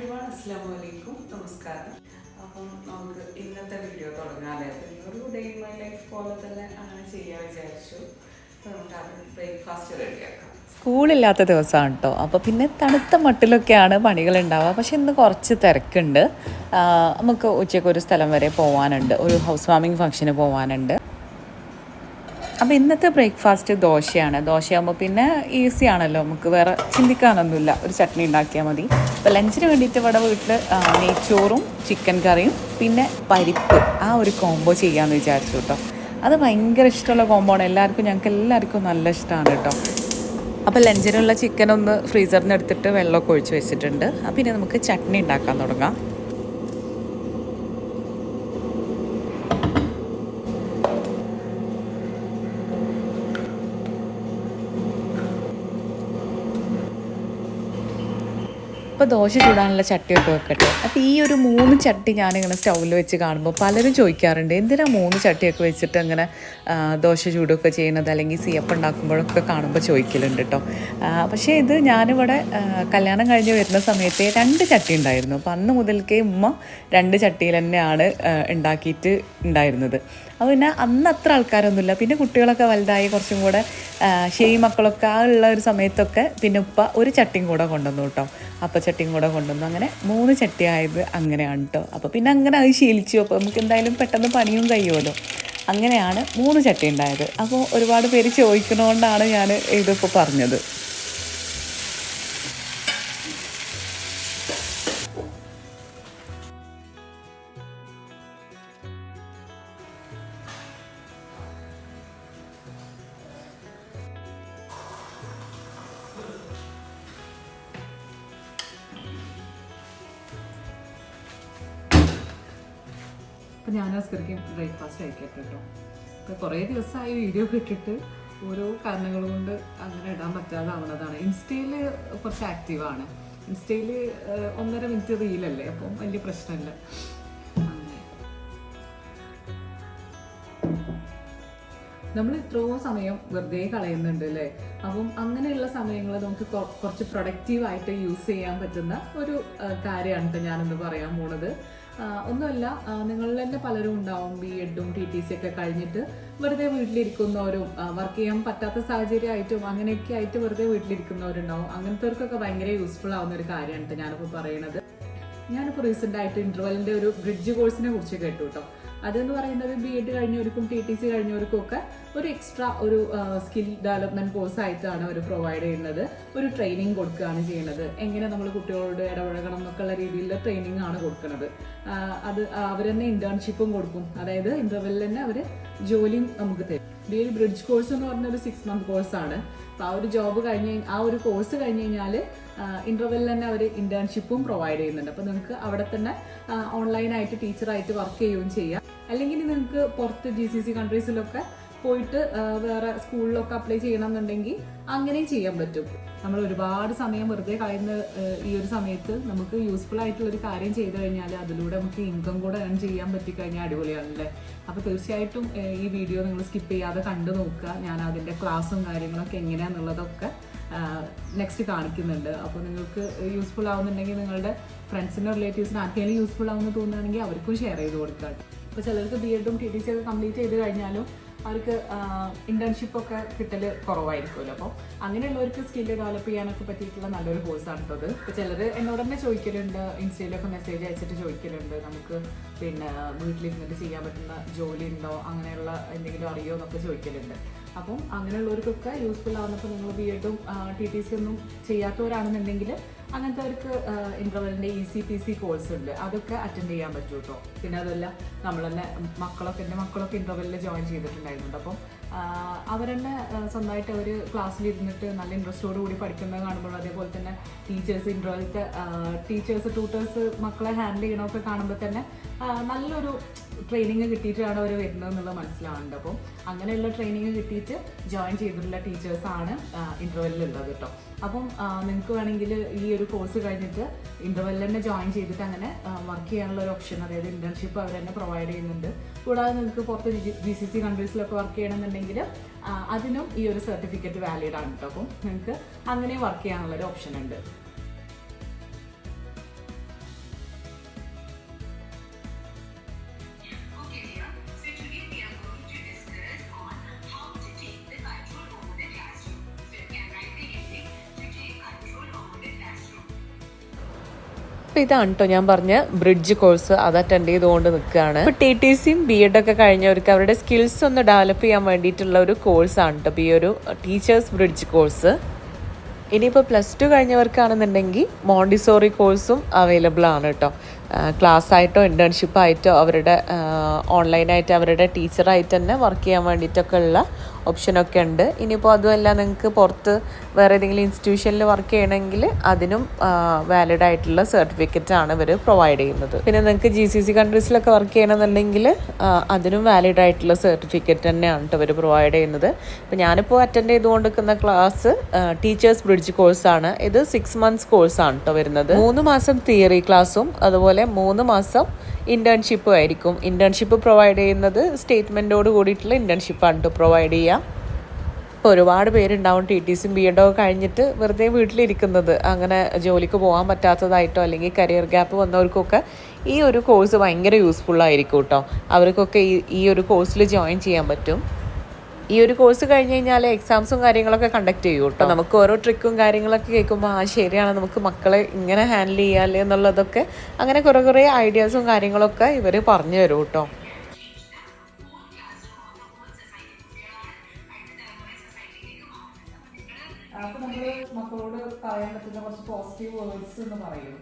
Everyone അസ്സാം വലൈക്കും നമസ്കാരം. അപ്പം നമുക്ക് ഇന്നത്തെ വീഡിയോ തുടങ്ങാനായിട്ട് ഒരു ഡേ ഇൻ മൈ ലൈഫ് പോലെ തന്നെ അങ്ങനെ ചെയ്യാൻ വിചാരിച്ചു. നമുക്ക് അത് ബ്രേക്ക്ഫാസ്റ്റ് റെഡിയാക്കാം. സ്കൂളില്ലാത്ത ദിവസമാണ് കേട്ടോ അപ്പോൾ പിന്നെ തണുത്ത മട്ടിലൊക്കെയാണ് പണികൾ ഉണ്ടാവുക പക്ഷെ ഇന്ന് കുറച്ച് തിരക്കുണ്ട്. നമുക്ക് ഉച്ചയ്ക്ക് ഒരു സ്ഥലം വരെ പോകാനുണ്ട് ഒരു ഹൗസ് വാമിംഗ് ഫംഗ്ഷന് പോകാനുണ്ട് അപ്പോൾ ഇന്നത്തെ ബ്രേക്ക്ഫാസ്റ്റ് ദോശയാണ്. ദോശയാകുമ്പോൾ പിന്നെ ഈസി ആണല്ലോ. നമുക്ക് വേറെ ചിന്തിക്കാനൊന്നുമില്ല. ഒരു ചട്നി ഉണ്ടാക്കിയാൽ മതി. അപ്പോൾ ലഞ്ചിന് വേണ്ടിയിട്ട് ഇവിടെ വീട്ടിൽ നെയ്ച്ചോറും ചിക്കൻ കറിയും പിന്നെ പരിപ്പ്. ആ ഒരു കോംബോ ചെയ്യാമെന്ന് വിചാരിച്ചു കേട്ടോ. അത് ഭയങ്കര ഇഷ്ടമുള്ള കോംബോ ആണ്. എല്ലാവർക്കും ഞങ്ങൾക്ക് എല്ലാവർക്കും നല്ല ഇഷ്ടമാണ് കേട്ടോ. അപ്പോൾ ലഞ്ചിനുള്ള ചിക്കൻ ഒന്ന് ഫ്രീസറിൽ നിന്ന് എടുത്തിട്ട് വെള്ളമൊക്കെ ഒഴിച്ച് വെച്ചിട്ടുണ്ട്. അപ്പോൾ പിന്നെ നമുക്ക് ചട്നി ഉണ്ടാക്കാൻ തുടങ്ങാം. അപ്പോൾ ദോശ ചൂടാനുള്ള ചട്ടിയൊക്കെ വെക്കട്ടെ. അപ്പോൾ ഈ ഒരു മൂന്ന് ചട്ടി ഞാനിങ്ങനെ സ്റ്റൗവിൽ വെച്ച് കാണുമ്പോൾ പലരും ചോദിക്കാറുണ്ട് എന്തിനാ മൂന്ന് ചട്ടിയൊക്കെ വെച്ചിട്ട് അങ്ങനെ ദോശ ചൂടൊക്കെ ചെയ്യുന്നത്? അല്ലെങ്കിൽ സിയപ്പ് ഉണ്ടാക്കുമ്പോഴൊക്കെ കാണുമ്പോൾ ചോദിക്കലുണ്ട് കേട്ടോ പക്ഷേ ഇത് ഞാനിവിടെ കല്യാണം കഴിഞ്ഞ് വരുന്ന സമയത്തെ രണ്ട് ചട്ടി ഉണ്ടായിരുന്നു. അപ്പോൾ അന്ന് മുതൽക്കേ ഉമ്മ രണ്ട് ചട്ടിയിൽ തന്നെയാണ് ഉണ്ടാക്കിയിട്ട് ഉണ്ടായിരുന്നത്. അപ്പോൾ പിന്നെ അന്ന് അത്ര ആൾക്കാരൊന്നുമില്ല. പിന്നെ കുട്ടികളൊക്കെ വലുതായി കുറച്ചും കൂടെ ഷെയ് മക്കളൊക്കെ ആ ഉള്ള ഒരു സമയത്തൊക്കെ പിന്നെ ഉപ്പ ഒരു ചട്ടിയും കൂടെ കൊണ്ടുവന്നു കേട്ടോ. അപ്പ ചട്ടിയും കൂടെ കൊണ്ടുവന്നു. അങ്ങനെ മൂന്ന് ചട്ടി ആയത് അങ്ങനെയാണ് കേട്ടോ അപ്പോൾ പിന്നെ അങ്ങനെ അത് ശീലിച്ചു. അപ്പോൾ നമുക്ക് എന്തായാലും പെട്ടെന്ന് പണിയും കഴിയുമല്ലോ. അങ്ങനെയാണ് മൂന്ന് ചട്ടി ഉണ്ടായത്. അപ്പോൾ ഒരുപാട് പേര് ചോദിക്കുന്നതുകൊണ്ടാണ് ഞാൻ ഇതിപ്പോൾ പറഞ്ഞത്. കുറേ ദിവസമായി വീഡിയോ ഇട്ടിട്ട് ഓരോ കാരണങ്ങൾ കൊണ്ട് അങ്ങനെ ഇടാൻ പറ്റാതാവുന്നതാണ്. ഇൻസ്റ്റയിൽ കുറച്ച് ആക്റ്റീവാണ് ഇൻസ്റ്റയിൽ ഒന്നര മിനിറ്റ് റീലല്ലേ അപ്പം വലിയ പ്രശ്നമില്ല. നമ്മൾ ഇത്രയോ സമയം വെറുതെ കളയുന്നുണ്ട് അല്ലേ? അപ്പം അങ്ങനെയുള്ള സമയങ്ങൾ നമുക്ക് കുറച്ച് പ്രൊഡക്റ്റീവായിട്ട് യൂസ് ചെയ്യാൻ പറ്റുന്ന ഒരു കാര്യമാണ് ട്ടോ ഞാനിന്ന് പറയാൻ പോണത്. ഒന്നുമല്ല നിങ്ങളിൽ തന്നെ പലരും ഉണ്ടാവും ബി എഡും ടി ടി സി ഒക്കെ കഴിഞ്ഞിട്ട്. വെറുതെ വീട്ടിലിരിക്കുന്നവരും വർക്ക് ചെയ്യാൻ പറ്റാത്ത സാഹചര്യമായിട്ടും അങ്ങനെയൊക്കെ ആയിട്ട് വെറുതെ വീട്ടിലിരിക്കുന്നവരുണ്ടാവും. അങ്ങനത്തെവർക്കൊക്കെ ഭയങ്കര യൂസ്ഫുൾ ആവുന്ന ഒരു കാര്യമാണ് ഞാനിപ്പോൾ പറയുന്നത് ഞാനിപ്പോൾ റീസെന്റ് ആയിട്ട് ഇന്റർവെലിന്റെ ഒരു ബ്രിഡ്ജ് കോഴ്സിനെ കുറിച്ച് കേട്ടു കേട്ടോ അതെന്ന് പറയുന്നത് ബി എഡ് കഴിഞ്ഞവർക്കും ടി ടി സി കഴിഞ്ഞവർക്കും ഒക്കെ ഒരു എക്സ്ട്രാ ഒരു സ്കിൽ ഡെവലപ്മെന്റ് കോഴ്സ് ആയിട്ടാണ് അവർ പ്രൊവൈഡ് ചെയ്യുന്നത്. ഒരു ട്രെയിനിങ് കൊടുക്കുകയാണ് ചെയ്യുന്നത്. എങ്ങനെ നമ്മൾ കുട്ടികളോട് ഇടപഴകണം എന്നൊക്കെയുള്ള രീതിയിലുള്ള ട്രെയിനിങ് ആണ് കൊടുക്കുന്നത്. അത് അവർ തന്നെ ഇന്റേൺഷിപ്പും കൊടുക്കും. അതായത് ഇന്റർവെല്ലിൽ തന്നെ അവർ ജോലിയും നമുക്ക് തരും. ബി എഡ് ബ്രിഡ്ജ് കോഴ്സ് എന്ന് പറഞ്ഞ ഒരു സിക്സ് മന്ത് കോഴ്സാണ് അപ്പോൾ ആ ഒരു ജോബ് കഴിഞ്ഞ് ആ ഒരു കോഴ്സ് കഴിഞ്ഞ് കഴിഞ്ഞാൽ ഇന്റർവെല്ലിൽ തന്നെ അവർ ഇന്റേൺഷിപ്പും പ്രൊവൈഡ് ചെയ്യുന്നുണ്ട്. അപ്പോൾ നിങ്ങൾക്ക് അവിടെ തന്നെ ഓൺലൈനായിട്ട് ടീച്ചറായിട്ട് വർക്ക് ചെയ്യുകയും ചെയ്യാം. അല്ലെങ്കിൽ നിങ്ങൾക്ക് പുറത്ത് ജി സി സി കൺട്രീസിലൊക്കെ പോയിട്ട് വേറെ സ്കൂളിലൊക്കെ അപ്ലൈ ചെയ്യണമെന്നുണ്ടെങ്കിൽ അങ്ങനെയും ചെയ്യാൻ പറ്റും. നമ്മൾ ഒരുപാട് സമയം വെറുതെ കളയുന്ന ഈ ഒരു സമയത്ത് നമുക്ക് യൂസ്ഫുൾ ആയിട്ടുള്ള ഒരു കാര്യം ചെയ്തു കഴിഞ്ഞാൽ അതിലൂടെ നമുക്ക് ഇൻകം കൂടെ ഏൺ ചെയ്യാൻ പറ്റിക്കഴിഞ്ഞാൽ അടിപൊളിയാണല്ലേ? അപ്പോൾ തീർച്ചയായിട്ടും ഈ വീഡിയോ നിങ്ങൾ സ്കിപ്പ് ചെയ്യാതെ കണ്ടു നോക്കുക. ഞാൻ അതിന്റെ ക്ലാസ്സും കാര്യങ്ങളൊക്കെ എങ്ങനെയാണെന്നുള്ളതൊക്കെ നെക്സ്റ്റ് കാണിക്കുന്നുണ്ട്. അപ്പോൾ നിങ്ങൾക്ക് യൂസ്ഫുൾ ആവുന്നുണ്ടെങ്കിൽ നിങ്ങളുടെ ഫ്രണ്ട്സിനും റിലേറ്റീവ്സിനും ആർക്കെങ്കിലും യൂസ്ഫുൾ ആവുമെന്ന് തോന്നുകയാണെങ്കിൽ അവർക്കും ഷെയർ ചെയ്ത് കൊടുക്കാം. ഇപ്പോൾ ചിലർക്ക് ബി എഡും ടി ടി സി ഒക്കെ കംപ്ലീറ്റ് ചെയ്ത് കഴിഞ്ഞാലും അവർക്ക് ഇന്റേൺഷിപ്പ് ഒക്കെ കിട്ടൽ കുറവായിരിക്കുമല്ലോ. അപ്പോൾ അങ്ങനെയുള്ളവർക്ക് സ്കില്ല് ഡെവലപ്പ് ചെയ്യാനൊക്കെ പറ്റിയിട്ടുള്ള നല്ലൊരു കോഴ്സാണ് കേട്ടോ അത്. ഇപ്പോൾ ചിലർ എന്നോട് തന്നെ ചോദിക്കലുണ്ട് ഇൻസ്റ്റയിലൊക്കെ മെസ്സേജ് അയച്ചിട്ട് ചോദിക്കലുണ്ട് നമുക്ക് പിന്നെ വീട്ടിലിരുന്നിട്ട് ചെയ്യാൻ പറ്റുന്ന ജോലി ഉണ്ടോ? അങ്ങനെയുള്ള എന്തെങ്കിലും അറിയോ? എന്നൊക്കെ ചോദിക്കലുണ്ട്. അപ്പം അങ്ങനെയുള്ളവർക്കൊക്കെ യൂസ്ഫുൾ ആവുന്നപ്പോൾ നിങ്ങൾ ബി എഡും ടി ടി സി ഒന്നും ചെയ്യാത്തവരാണെന്നുണ്ടെങ്കിൽ അങ്ങനത്തെ അവർക്ക് ഇന്റർവെലിന്റെ E C P C course ഉണ്ട്. അതൊക്കെ അറ്റൻഡ് ചെയ്യാൻ പറ്റും കേട്ടോ പിന്നെ അതല്ല നമ്മൾ തന്നെ മക്കളൊക്കെ എന്റെ മക്കളൊക്കെ ഇന്റർവെല്ലിൽ ജോയിൻ ചെയ്തിട്ടുണ്ടായിരുന്നുണ്ട്. അപ്പം അവർ തന്നെ സ്വന്തമായിട്ട് അവർ ക്ലാസ്സിലിരുന്നിട്ട് നല്ല ഇൻട്രസ്റ്റോട് കൂടി പഠിക്കുന്നത് കാണുമ്പോൾ അതേപോലെ തന്നെ ടീച്ചേഴ്സ് ഇന്റർവെലത്തെ ടീച്ചേഴ്സ് ട്യൂട്ടേഴ്സ് മക്കളെ ഹാൻഡിൽ ചെയ്യണമൊക്കെ കാണുമ്പോൾ തന്നെ നല്ലൊരു ട്രെയിനിങ് കിട്ടിയിട്ടാണ് അവർ വരുന്നത് എന്നുള്ളത് മനസ്സിലാവുന്നുണ്ട്. അപ്പം അങ്ങനെയുള്ള ട്രെയിനിങ് കിട്ടിയിട്ട് ജോയിൻ ചെയ്തിട്ടുള്ള ടീച്ചേഴ്സാണ് ഇന്റർവെല്ലുള്ളത് കേട്ടോ അപ്പം നിങ്ങൾക്ക് വേണമെങ്കിൽ ഈ ഒരു കോഴ്സ് കഴിഞ്ഞിട്ട് ഇന്റർവെല്ലിൽ തന്നെ ജോയിൻ ചെയ്തിട്ട് അങ്ങനെ വർക്ക് ചെയ്യാനുള്ള ഒരു ഓപ്ഷൻ അതായത് ഇന്റേൺഷിപ്പ് അവർ തന്നെ പ്രൊവൈഡ് ചെയ്യുന്നുണ്ട്. കൂടാതെ നിങ്ങൾക്ക് പുറത്ത് ജി സി സി കൺട്രീസിലൊക്കെ വർക്ക് ചെയ്യണമെന്നുണ്ടെങ്കിൽ അതിനും ഈ ഒരു സർട്ടിഫിക്കറ്റ് വാലിഡ് ആണ് കേട്ടോ അപ്പം നിങ്ങൾക്ക് അങ്ങനെ വർക്ക് ചെയ്യാനുള്ള ഒരു ഓപ്ഷൻ ഉണ്ട്. അപ്പോൾ ഇതാണ് കേട്ടോ ഞാൻ പറഞ്ഞ ബ്രിഡ്ജ് കോഴ്സ് അത് അറ്റൻഡ് ചെയ്തുകൊണ്ട് നിൽക്കുകയാണ്. ഇപ്പോൾ ടി ടി സിയും ബി എഡ് ഒക്കെ കഴിഞ്ഞവർക്ക് അവരുടെ സ്കിൽസ് ഒന്ന് ഡെവലപ്പ് ചെയ്യാൻ വേണ്ടിയിട്ടുള്ള ഒരു കോഴ്സാണ് കേട്ടോ ഈ ഒരു ടീച്ചേഴ്സ് ബ്രിഡ്ജ് കോഴ്സ് ഇനിയിപ്പോൾ പ്ലസ് ടു കഴിഞ്ഞവർക്കാണെന്നുണ്ടെങ്കിൽ മോണ്ടിസോറി കോഴ്സും അവൈലബിൾ ആണ് കേട്ടോ ക്ലാസ് ആയിട്ടോ ഇന്റേൺഷിപ്പ് ആയിട്ടോ അവരുടെ ഓൺലൈനായിട്ട് അവരുടെ ടീച്ചറായിട്ട് തന്നെ വർക്ക് ചെയ്യാൻ വേണ്ടിയിട്ടൊക്കെ ഉള്ള ഓപ്ഷനൊക്കെ ഉണ്ട്. ഇനിയിപ്പോൾ അതുമല്ല നിങ്ങൾക്ക് പുറത്ത് വേറെ ഏതെങ്കിലും ഇൻസ്റ്റിറ്റ്യൂഷനിൽ വർക്ക് ചെയ്യണമെങ്കിൽ അതിനും വാലിഡ് ആയിട്ടുള്ള സർട്ടിഫിക്കറ്റ് ആണ് ഇവർ പ്രൊവൈഡ് ചെയ്യുന്നത്. പിന്നെ നിങ്ങൾക്ക് ജി സി സി കൺട്രീസിലൊക്കെ വർക്ക് ചെയ്യണമെന്നുണ്ടെങ്കിൽ അതിനും വാലിഡ് ആയിട്ടുള്ള സർട്ടിഫിക്കറ്റ് തന്നെയാണ് ഇവർ പ്രൊവൈഡ് ചെയ്യുന്നത്. അപ്പോൾ ഞാനിപ്പോൾ അറ്റൻഡ് ചെയ്തുകൊണ്ടിരിക്കുന്ന ക്ലാസ് ടീച്ചേഴ്സ് ബ്രിഡ്ജ് കോഴ്സാണ് ഇത് സിക്സ് മന്ത്സ് കോഴ്സാണ് കേട്ടോ വരുന്നത്. മൂന്ന് മാസം തിയറി ക്ലാസ്സും അതുപോലെ മൂന്ന് മാസം ഇന്റേൺഷിപ്പ് ആയിരിക്കും. ഇന്റേൺഷിപ്പ് പ്രൊവൈഡ് ചെയ്യുന്നത് സ്റ്റേറ്റ്മെന്റോട് കൂടിയിട്ടുള്ള ഇന്റേൺഷിപ്പാണ് കേട്ടോ പ്രൊവൈഡ് ചെയ്യുക ഇപ്പോൾ ഒരുപാട് പേരുണ്ടാവും ടി ടി സിയും ബി എഡോ കഴിഞ്ഞിട്ട് വെറുതെ വീട്ടിലിരിക്കുന്നത്. അങ്ങനെ ജോലിക്ക് പോകാൻ പറ്റാത്തതായിട്ടോ അല്ലെങ്കിൽ കരിയർ ഗ്യാപ്പ് വന്നവർക്കൊക്കെ ഈ ഒരു കോഴ്സ് ഭയങ്കര യൂസ്ഫുൾ ആയിരിക്കും കേട്ടോ അവർക്കൊക്കെ ഈ ഈ ഒരു കോഴ്സിൽ ജോയിൻ ചെയ്യാൻ പറ്റും. ഈ ഒരു കോഴ്സ് കഴിഞ്ഞ് കഴിഞ്ഞാൽ എക്സാംസും കാര്യങ്ങളൊക്കെ കണ്ടക്ട് ചെയ്യും കേട്ടോ നമുക്ക് ഓരോ ട്രിക്കും കാര്യങ്ങളൊക്കെ കേൾക്കുമ്പോൾ ആ ശരിയാണ് നമുക്ക് മക്കളെ ഇങ്ങനെ ഹാൻഡിൽ ചെയ്യാല്ലേ എന്നുള്ളതൊക്കെ അങ്ങനെ കുറേ കുറേ ഐഡിയാസും കാര്യങ്ങളൊക്കെ ഇവർ പറഞ്ഞു തരും കേട്ടോ അപ്പോൾ നമ്മൾ മക്കളോട് പറയാൻ പറ്റുന്ന കുറച്ച് പോസിറ്റീവ് വേർഡ്സ് എന്ന് പറയും.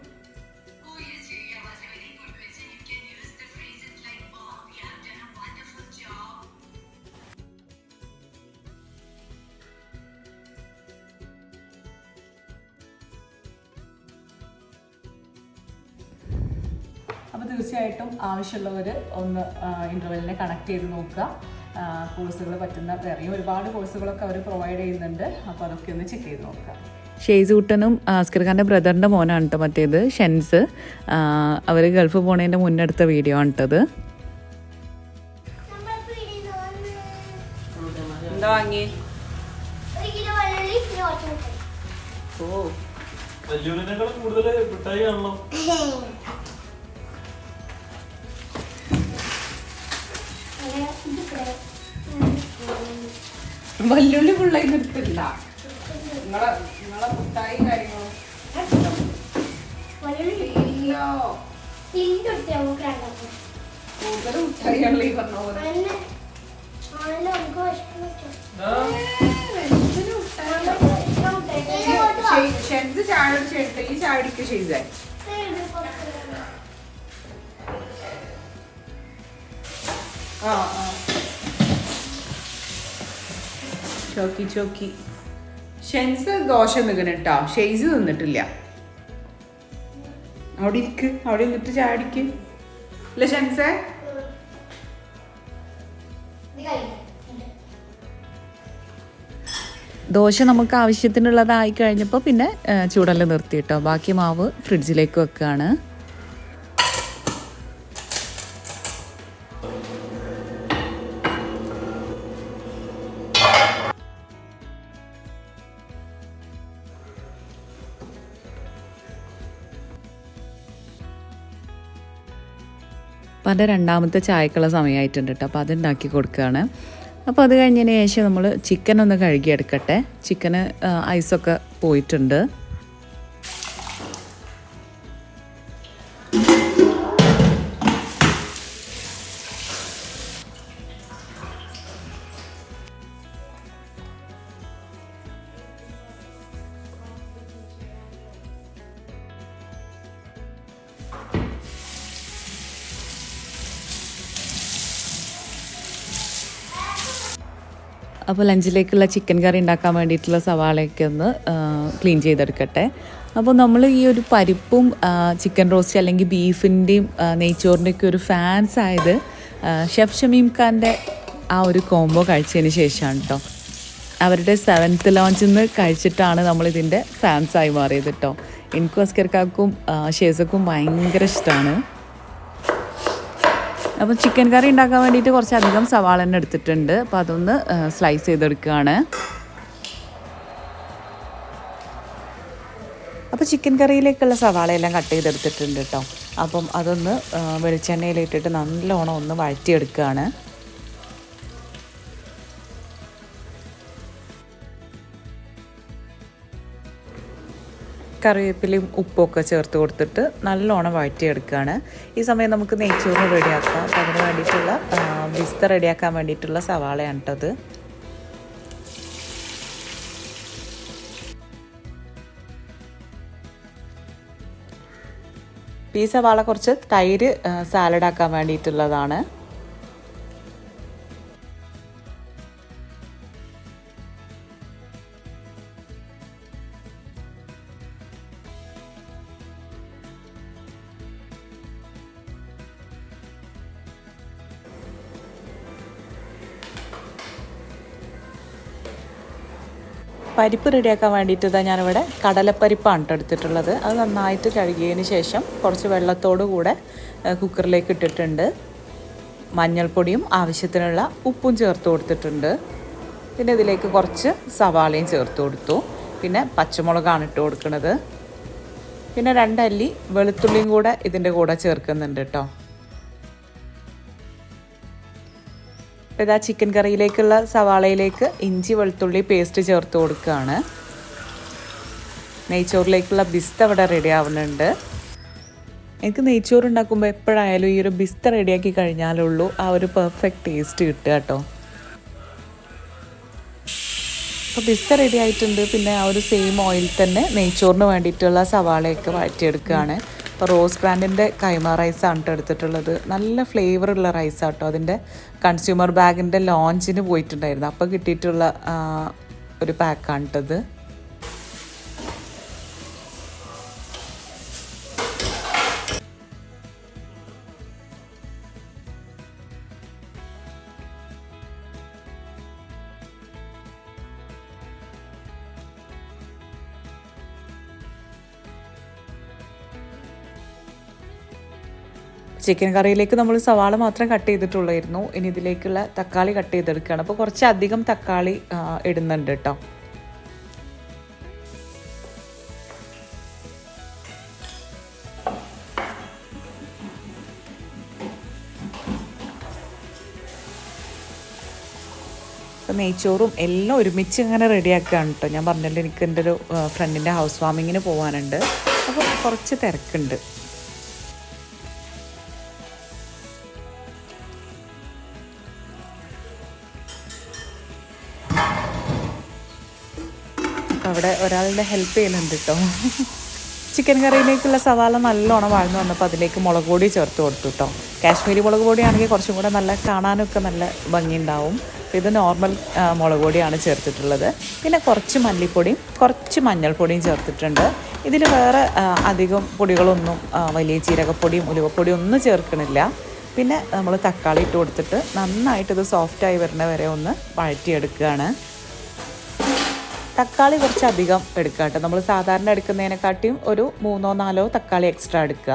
തീർച്ചയായിട്ടും ആവശ്യമുള്ളവർ ഒന്ന് ഇന്റർവെല്ലിനെ കണക്ട് ചെയ്ത് നോക്കുക. കോഴ്സുകൾ പറ്റുന്ന വേറെയും ഒരുപാട് കോഴ്സുകളൊക്കെ അവർ പ്രൊവൈഡ് ചെയ്യുന്നുണ്ട്. അപ്പോൾ അതൊക്കെ ഒന്ന് ചെക്ക് ചെയ്ത് നോക്കുക. ഷെയ്സൂട്ടനും ആസ്കർ ഖാന്റെ ബ്രദറിന്റെ മോനാണ് കേട്ടോ മറ്റേത് ഷെൻസ്. അവർ ഗൾഫ് പോണതിന്റെ മുന്നെടുത്ത വീഡിയോ ആണ് കേട്ടത് എന്താ വാങ്ങി ഓ കൂടുതൽ മിഠായി ആണല്ലോ. വല്ലുള്ളി പിള്ളേ നിർത്തില്ല. നിങ്ങളെ നിങ്ങളെ മുട്ടായി കാര്യങ്ങളും? കൂടുതൽ ഈ പറഞ്ഞ പോലെ. ഈ ചാടിക്ക് വെച്ചോ. ചോക്കി ചോക്കി. ഷെൻസ് ദോശ നിൽക്കണം കേട്ടോ ഷെയ്സ് തിന്നിട്ടില്ല. അവിടെ ഇരിക്ക്. അവിടെ നിന്നിട്ട് ചാടിക്ക് അല്ല ഷെൻസേ. ദോശ നമുക്ക് ആവശ്യത്തിനുള്ളതായി കഴിഞ്ഞപ്പോൾ പിന്നെ ചൂടെല്ലാം ചൂടൽ നിർത്തി കേട്ടോ ബാക്കി മാവ് ഫ്രിഡ്ജിലേക്ക് വെക്കുകയാണ് അപ്പം അതിന്റെ രണ്ടാമത്തെ ചായക്കുള്ള സമയമായിട്ടുണ്ട് കേട്ടോ അപ്പോൾ അതുണ്ടാക്കി കൊടുക്കുകയാണ്. അപ്പോൾ അത് കഴിഞ്ഞതിന് ശേഷം നമ്മൾ ചിക്കൻ ഒന്ന് കഴുകിയെടുക്കട്ടെ. ചിക്കന് ഐസൊക്കെ പോയിട്ടുണ്ട്. അപ്പോൾ ലഞ്ചിലേക്കുള്ള ചിക്കൻ കറി ഉണ്ടാക്കാൻ വേണ്ടിയിട്ടുള്ള സവാളയൊക്കെ ഒന്ന് ക്ലീൻ ചെയ്തെടുക്കട്ടെ. അപ്പോൾ നമ്മൾ ഈ ഒരു പരിപ്പും ചിക്കൻ റോസ്റ്റ് അല്ലെങ്കിൽ ബീഫിന്റെയും നെയ്ച്ചോറിന്റെയൊക്കെ ഒരു ഫാൻസ് ആയത് ഷെഫ് ഷമീം ഖാന്റെ ആ ഒരു കോംബോ കഴിച്ചതിന് ശേഷമാണ് കേട്ടോ അവരുടെ സെവൻത്ത് ലോഞ്ചിൽ നിന്ന് കഴിച്ചിട്ടാണ് നമ്മളിതിന്റെ ഫാൻസായി മാറിയത് കേട്ടോ എനിക്കും അസ്കർക്കാക്കും ഷേസക്കും ഭയങ്കര ഇഷ്ടമാണ്. അപ്പോൾ ചിക്കൻ കറി ഉണ്ടാക്കാൻ വേണ്ടിയിട്ട് കുറച്ചധികം സവാള തന്നെ എടുത്തിട്ടുണ്ട്. അപ്പോൾ അതൊന്ന് സ്ലൈസ് ചെയ്തെടുക്കുകയാണ്. അപ്പോൾ ചിക്കൻ കറിയിലേക്കുള്ള സവാളയെല്ലാം കട്ട് ചെയ്തെടുത്തിട്ടുണ്ട് കേട്ടോ. അപ്പം അതൊന്ന് വെളിച്ചെണ്ണയിലിട്ടിട്ട് നല്ലോണം ഒന്ന് വഴറ്റിയെടുക്കുകയാണ്. കറിവേപ്പിലയും ഉപ്പൊക്കെ ചേർത്ത് കൊടുത്തിട്ട് നല്ലോണം വഴറ്റിയെടുക്കുകയാണ്. ഈ സമയം നമുക്ക് നെയ്ച്ചോറ് റെഡിയാക്കാം. അപ്പോൾ അതിന് വേണ്ടിയിട്ടുള്ള വിസ്ത റെഡിയാക്കാൻ വേണ്ടിയിട്ടുള്ള സവാളയാണ് കേട്ടത് ഈ സവാള കുറച്ച് തൈര് സാലഡാക്കാൻ വേണ്ടിയിട്ടുള്ളതാണ്. പരിപ്പ് റെഡിയാക്കാൻ വേണ്ടിയിട്ട് ഇതാ ഞാനിവിടെ കടലപ്പരിപ്പാണ് കേട്ടോ എടുത്തിട്ടുള്ളത്. അത് നന്നായിട്ട് കഴുകിയതിന് ശേഷം കുറച്ച് വെള്ളത്തോടു കൂടെ കുക്കറിലേക്ക് ഇട്ടിട്ടുണ്ട്. മഞ്ഞൾപ്പൊടിയും ആവശ്യത്തിനുള്ള ഉപ്പും ചേർത്ത് കൊടുത്തിട്ടുണ്ട്. പിന്നെ ഇതിലേക്ക് കുറച്ച് സവാളയും ചേർത്ത് കൊടുത്തു. പിന്നെ പച്ചമുളകാണ് ഇട്ട് കൊടുക്കുന്നത് പിന്നെ രണ്ടല്ലി വെളുത്തുള്ളിയും കൂടെ ഇതിന്റെ കൂടെ ചേർക്കുന്നുണ്ട് കേട്ടോ അപ്പോൾ ഇതാ ചിക്കൻ കറിയിലേക്കുള്ള സവാളയിലേക്ക് ഇഞ്ചി വെളുത്തുള്ളി പേസ്റ്റ് ചേർത്ത് കൊടുക്കുകയാണ്. നെയ്ച്ചോറിലേക്കുള്ള ബിസ്ത ഇവിടെ റെഡി ആവുന്നുണ്ട്. എനിക്ക് നെയ്ച്ചോറ് ഉണ്ടാക്കുമ്പോൾ എപ്പോഴായാലും ഈ ഒരു ബിസ്ത റെഡിയാക്കി കഴിഞ്ഞാലുള്ളൂ ആ ഒരു പെർഫെക്റ്റ് ടേസ്റ്റ് കിട്ടുക കേട്ടോ. അപ്പോൾ ബിസ്ത റെഡി ആയിട്ടുണ്ട്. പിന്നെ ആ ഒരു സെയിം ഓയിൽ തന്നെ നെയ്ച്ചോറിന് വേണ്ടിയിട്ടുള്ള സവാളയൊക്കെ വഴറ്റിയെടുക്കുകയാണ്. റോസ് ബ്രാൻഡിന്റെ കൈമ റൈസാണ് കേട്ടോ എടുത്തിട്ടുള്ളത്. നല്ല ഫ്ലേവർ ഉള്ള റൈസാണ് കേട്ടോ അതിന്റെ കൺസ്യൂമർ ബാഗിന്റെ ലോഞ്ചിന് പോയിട്ടുണ്ടായിരുന്നു. അപ്പോൾ കിട്ടിയിട്ടുള്ള ഒരു പാക്കാണ് ചിക്കൻ കറിയിലേക്ക് നമ്മൾ സവാള മാത്രം കട്ട് ചെയ്തിട്ടുള്ളായിരുന്നു. ഇനി ഇതിലേക്കുള്ള തക്കാളി കട്ട് ചെയ്തെടുക്കുകയാണ്. അപ്പോൾ കുറച്ചധികം തക്കാളി ഇടുന്നുണ്ട് കേട്ടോ അപ്പോൾ നെയ്ച്ചോറും എല്ലാം ഒരുമിച്ച് ഇങ്ങനെ റെഡിയാക്കുകയാണ് കേട്ടോ ഞാൻ പറഞ്ഞല്ലോ എനിക്ക് എന്റെ ഒരു ഫ്രണ്ടിന്റെ ഹൗസ് വാമിങ്ങിന് പോകാനുണ്ട് അപ്പോൾ കുറച്ച് തിരക്കുണ്ട്. അവിടെ ഒരാളുടെ ഹെൽപ്പ് ചെയ്യുന്നുണ്ട് കേട്ടോ ചിക്കൻ കറിയിലേക്കുള്ള സവാള നല്ലോണം വാഴ്ന്നു വന്നപ്പോൾ അതിലേക്ക് മുളക് പൊടി ചേർത്ത് കൊടുത്തു കേട്ടോ കാശ്മീരി മുളക് പൊടിയാണെങ്കിൽ കുറച്ചും കൂടെ നല്ല കാണാനൊക്കെ നല്ല ഭംഗിയുണ്ടാവും. ഇത് നോർമൽ മുളക് പൊടിയാണ് ചേർത്തിട്ടുള്ളത്. പിന്നെ കുറച്ച് മല്ലിപ്പൊടിയും കുറച്ച് മഞ്ഞൾപ്പൊടിയും ചേർത്തിട്ടുണ്ട്. ഇതിൽ വേറെ അധികം പൊടികളൊന്നും വലിയ ജീരകപ്പൊടിയും ഉലുവപ്പൊടിയും ഒന്നും ചേർക്കണില്ല. പിന്നെ നമ്മൾ തക്കാളി ഇട്ട് കൊടുത്തിട്ട് നന്നായിട്ട് ഇത് സോഫ്റ്റായി വരുന്ന വരെ ഒന്ന് വഴറ്റിയെടുക്കുകയാണ് തക്കാളി കുറച്ചധികം എടുക്കുക കേട്ടോ. നമ്മൾ സാധാരണ എടുക്കുന്നതിനെക്കാട്ടിയും ഒരു മൂന്നോ നാലോ തക്കാളി എക്സ്ട്രാ എടുക്കുക.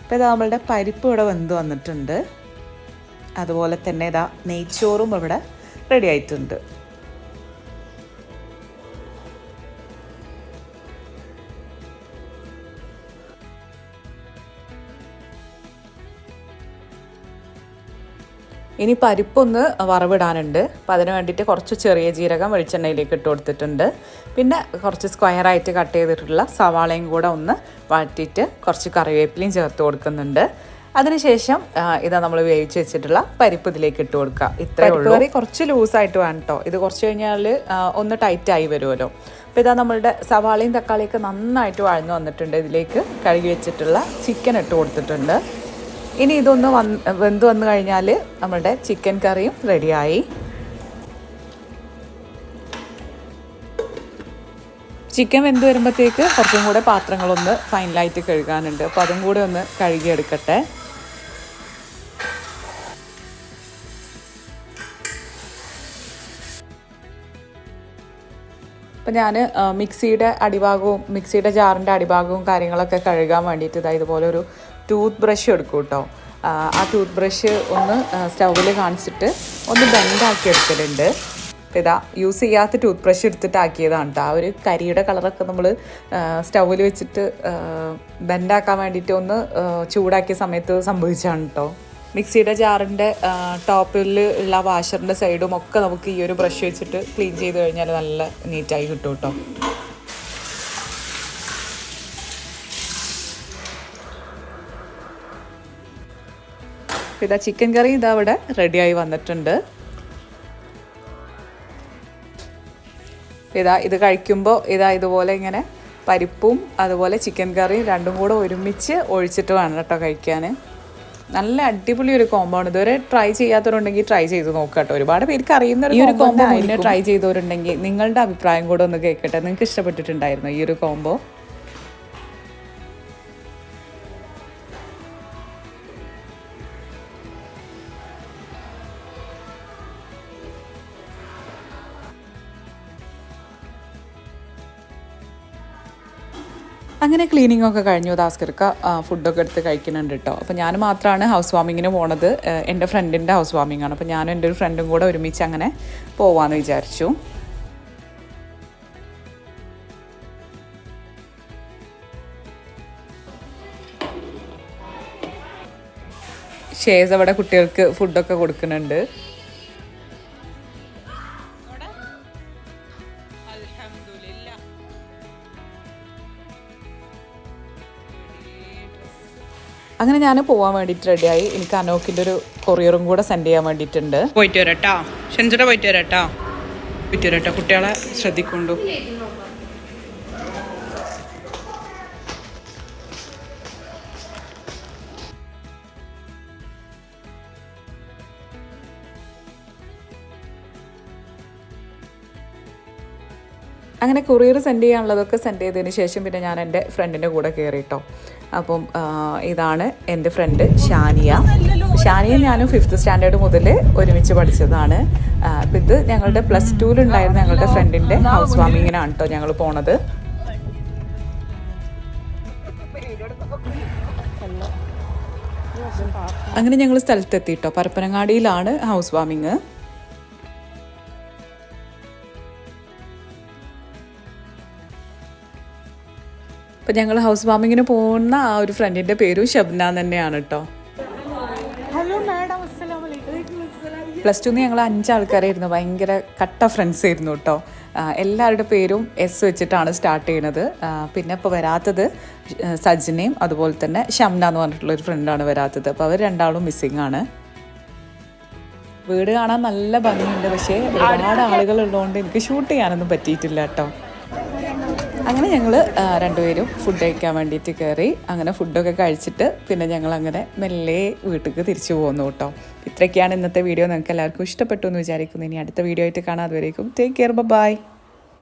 അപ്പോൾ ഇതാ നമ്മളുടെ പരിപ്പ് ഇവിടെ വെന്ത് വന്നിട്ടുണ്ട്. അതുപോലെ തന്നെ ഇതാ നെയ്ച്ചോറും ഇവിടെ റെഡി ആയിട്ടുണ്ട്. ഇനി പരിപ്പൊന്ന് വറവിടാനുണ്ട്. അപ്പം അതിന് വേണ്ടിയിട്ട് കുറച്ച് ചെറിയ ജീരകം വെളിച്ചെണ്ണയിലേക്ക് ഇട്ട് കൊടുത്തിട്ടുണ്ട്. പിന്നെ കുറച്ച് സ്ക്വയറായിട്ട് കട്ട് ചെയ്തിട്ടുള്ള സവാളയും കൂടെ ഒന്ന് വഴറ്റിയിട്ട് കുറച്ച് കറിവേപ്പിലയും ചേർത്ത് കൊടുക്കുന്നുണ്ട്. അതിനുശേഷം ഇതാ നമ്മൾ വേവിച്ച് വെച്ചിട്ടുള്ള പരിപ്പ് ഇതിലേക്ക് ഇട്ട് കൊടുക്കുക. ഇത്രയേ ഉള്ളൂ. കറി കുറച്ച് ലൂസായിട്ട് വേണം കേട്ടോ ഇത് കുറച്ച് കഴിഞ്ഞാൽ ഒന്ന് ടൈറ്റായി വരുമല്ലോ. അപ്പോൾ ഇതാ നമ്മളുടെ സവാളയും തക്കാളിയൊക്കെ നന്നായിട്ട് വഴന്നു വന്നിട്ടുണ്ട്. ഇതിലേക്ക് കഴുകി വെച്ചിട്ടുള്ള ചിക്കൻ ഇട്ട് കൊടുത്തിട്ടുണ്ട്. ഇനി ഇതൊന്ന് വന്ന് വെന്ത് വന്നു കഴിഞ്ഞാൽ നമ്മളുടെ ചിക്കൻ കറിയും റെഡിയായി. ചിക്കൻ വെന്ത് വരുമ്പോഴത്തേക്ക് കുറച്ചും കൂടെ പാത്രങ്ങളൊന്ന് ഫൈനലായിട്ട് കഴുകാനുണ്ട്. അപ്പോൾ അതും കൂടെ ഒന്ന് കഴുകിയെടുക്കട്ടെ. അപ്പം ഞാൻ മിക്സിയുടെ അടിഭാഗവും മിക്സിയുടെ ജാറിന്റെ അടിഭാഗവും കാര്യങ്ങളൊക്കെ കഴുകാൻ വേണ്ടിയിട്ട് ഇതാ ഇതുപോലെ ഒരു ടൂത്ത് ബ്രഷ് എടുക്കും കേട്ടോ ആ, ടൂത്ത് ബ്രഷ് ഒന്ന് സ്റ്റൗവിൽ കാണിച്ചിട്ട് ഒന്ന് ബെൻഡാക്കി അപ്പം ഇതാ യൂസ് ചെയ്യാത്ത ടൂത്ത് ബ്രഷ് എടുത്തിട്ട് ആക്കിയതാണ് ആ ഒരു കരിയുടെ കളറൊക്കെ നമ്മൾ സ്റ്റൗവിൽ വെച്ചിട്ട് ബെൻഡാക്കാൻ വേണ്ടിയിട്ട് ഒന്ന് ചൂടാക്കിയ സമയത്ത് സംഭവിച്ചാണ് കേട്ടോ മിക്സിയുടെ ജാറിന്റെ ടോപ്പിൽ ഉള്ള വാഷറിന്റെ സൈഡും ഒക്കെ നമുക്ക് ഈ ഒരു ബ്രഷ് വെച്ചിട്ട് ക്ലീൻ ചെയ്ത് കഴിഞ്ഞാൽ നല്ല നീറ്റായി കിട്ടും കേട്ടോ. ഇതാ ചിക്കൻ കറി ഇതാ ഇവിടെ റെഡിയായി വന്നിട്ടുണ്ട്. ഇതാ ഇത് കഴിക്കുമ്പോൾ ഇതാ ഇതുപോലെ ഇങ്ങനെ പരിപ്പും അതുപോലെ ചിക്കൻ കറിയും രണ്ടും കൂടെ ഒരുമിച്ച് ഒഴിച്ചിട്ട് വേണം കേട്ടോ കഴിക്കാൻ നല്ല അടിപൊളി ഒരു കോംബോ ആണ്. ഇതുവരെ ട്രൈ ചെയ്യാത്തവരുണ്ടെങ്കിൽ ട്രൈ ചെയ്ത് നോക്കുക കേട്ടോ. ഒരുപാട് പേർക്ക് അറിയുന്ന ഈ ഒരു കോംബോ അതിനെ ട്രൈ ചെയ്തവരുണ്ടെങ്കിൽ നിങ്ങളുടെ അഭിപ്രായം കൂടെ ഒന്ന് കേൾക്കട്ടെ. നിങ്ങൾക്ക് ഇഷ്ടപ്പെട്ടിട്ടുണ്ടായിരുന്നു ഈ ഒരു കോമ്പോ അങ്ങനെ ക്ലീനിങ് ഒക്കെ കഴിഞ്ഞു ദാസ്കർക്ക് ഫുഡൊക്കെ എടുത്ത് കഴിക്കുന്നുണ്ട് കേട്ടോ അപ്പോൾ ഞാൻ മാത്രമാണ് ഹൗസ് വാമിങ്ങിന് പോണത് എന്റെ ഫ്രണ്ടിന്റെ ഹൗസ് വാമിംഗ് ആണ്. അപ്പോൾ ഞാനും എന്റെ ഒരു ഫ്രണ്ടും കൂടെ ഒരുമിച്ച് അങ്ങനെ പോവാന്ന് വിചാരിച്ചു. ഷേസ് അവിടെ കുട്ടികൾക്ക് ഫുഡൊക്കെ കൊടുക്കുന്നുണ്ട്. അങ്ങനെ ഞാൻ പോകാൻ വേണ്ടിയിട്ട് റെഡിയായി എനിക്ക് അനോക്കിന്റെ ഒരു കൊറിയറും കൂടെ സെൻഡ് ചെയ്യാൻ വേണ്ടിയിട്ടുണ്ട്. പോയിട്ട് വരട്ടോ ഷെൻസിടെ പോയിട്ട് വരട്ടോ പോയിട്ട് വരട്ടോ കുട്ടികളെ ശ്രദ്ധിക്കൊണ്ടു. അങ്ങനെ കൊറിയർ സെൻഡ് ചെയ്യാനുള്ളതൊക്കെ സെൻഡ് ചെയ്തതിന് ശേഷം പിന്നെ ഞാൻ എന്റെ ഫ്രണ്ടിന്റെ കൂടെ കയറിയിട്ടോ അപ്പം ഇതാണ് എന്റെ ഫ്രണ്ട് ഷാനിയ. ഷാനിയ ഞാനും ഫിഫ്ത്ത് സ്റ്റാൻഡേർഡ് മുതൽ ഒരുമിച്ച് പഠിച്ചതാണ്. അപ്പം ഇത് ഞങ്ങളുടെ പ്ലസ് ടുവിലുണ്ടായിരുന്ന ഞങ്ങളുടെ ഫ്രണ്ടിന്റെ ഹൗസ് വാമിങ്ങിനാണ് കേട്ടോ ഞങ്ങൾ പോണത്. അങ്ങനെ ഞങ്ങൾ സ്ഥലത്തെത്തി കേട്ടോ പരപ്പനങ്ങാടിയിലാണ് ഹൗസ് വാമിങ് അപ്പം ഞങ്ങൾ ഹൗസ് വാമിങ്ങിന് പോകുന്ന ആ ഒരു ഫ്രണ്ടിന്റെ പേരും ഷബ്ന തന്നെയാണ് കേട്ടോ പ്ലസ് ടുന്ന് ഞങ്ങൾ അഞ്ചാൾക്കാരായിരുന്നു. ഭയങ്കര കട്ട ഫ്രണ്ട്സ് ആയിരുന്നു കേട്ടോ എല്ലാവരുടെ പേരും എസ് വെച്ചിട്ടാണ് സ്റ്റാർട്ട് ചെയ്യണത്. പിന്നെ ഇപ്പോൾ വരാത്തത് സജിനയും അതുപോലെ തന്നെ ഷംന എന്ന് പറഞ്ഞിട്ടുള്ള ഒരു ഫ്രണ്ടാണ് വരാത്തത്. അപ്പോൾ അവർ രണ്ടാളും മിസ്സിങ് ആണ്. വീട് കാണാൻ നല്ല ഭംഗിയുണ്ട്. പക്ഷേ ഒരുപാട് ആളുകൾ ഉള്ളതുകൊണ്ട് എനിക്ക് ഷൂട്ട് ചെയ്യാനൊന്നും പറ്റിയിട്ടില്ല കേട്ടോ അങ്ങനെ ഞങ്ങൾ രണ്ടുപേരും ഫുഡ് കഴിക്കാൻ വേണ്ടിയിട്ട് കയറി അങ്ങനെ ഫുഡൊക്കെ കഴിച്ചിട്ട് പിന്നെ ഞങ്ങൾ അങ്ങനെ മെല്ലെ വീട്ടിലേക്ക് തിരിച്ചു പോകുന്നു കേട്ടോ ഇത്രയൊക്കെയാണ് ഇന്നത്തെ വീഡിയോ നിങ്ങൾക്ക് എല്ലാവർക്കും ഇഷ്ടപ്പെട്ടു എന്ന് വിചാരിക്കുന്നു. ഇനി അടുത്ത വീഡിയോ ആയിട്ട് കാണാം. അതുവരേക്കും ടേക്ക് കെയർ ബൈ